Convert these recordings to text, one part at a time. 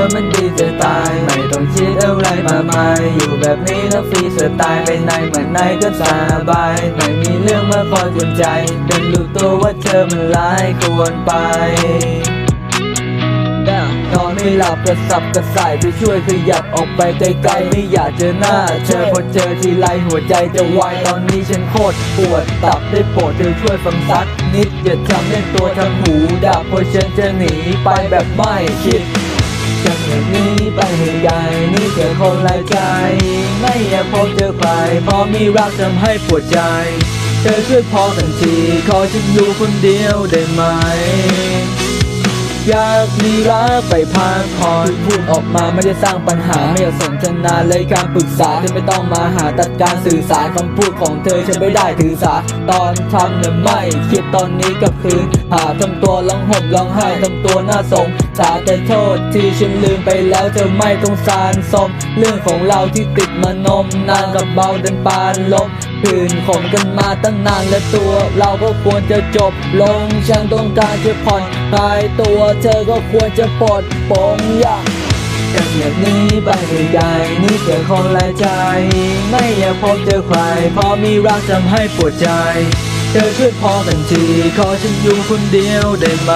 อมันดีจะตาย ไม่ต้องคิดอะไรมากมายอยู่แบบนี้แล้วฟรีสไตล์ไปไหนเมาไหนก็สบาย ไม่มีเรื่องมาคอยกวนใจเป็นรู้ตัวว่าเธอมันร้ายควรไปนอนไม่หลับกระสับกระส่ายไปช่วยขยับออกไปไกลๆไม่อยากเจอหน้าเธอพอเจอทีไรหัวใจจะวายตอนนี้ฉันโคตรปวดตับได้โปรดเธอช่วยฟังสักนิดอย่าทำเล่นตัวทำหูดับเพราะฉันจะหนีไปแบบไม่คิด จากแบบนี้ไปให้ไกลนี่เจอคนหลายใจ ไม่อยากพบเจอใครเพราะมีรักทำให้ปวดใจ เธอช่วยพอกันทีขอฉันอยู่คนเดียวได้ไหมอยากมีรักไปพักผ่อนพูดออกมาไม่ได้สร้างปัญหาไม่อยากสนทนาเลยการปรึกษาเธอไม่ต้องมาหาตัดการสื่อสารคำพูดของเธอฉันไม่ได้ถือสา ตอนทำเนี่ยไม่คิดตอนนี้กับคืนหาทำตัวร้องห่มร้องไห้ทำตัวน่าสงสาแต่โทษที่ฉันลืมไปแล้วเธอไม่ต้องสารสม เรื่องของเราที่ติดมานมนานกับเบาดันปานลบผื่นข่มกันมาตั้งนานและตัว เราก็ควรจะจบลงฉันต้องการจะผ่อนคลายตัวเธอก็ควรจะปลดปลงอย่างจากแบบนี้ไปไกลๆนี่เจอคนหลายใจ ไม่อยากพบเจอใครเพราะมีรักทำให้ปวดใจ เธอช่วยพอกันทีขอฉันอยู่คนเดียวได้ไหม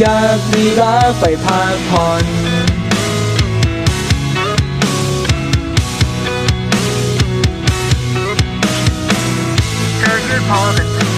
อยากมีรักไปพักผ่อนเธอคือพ่อเป็น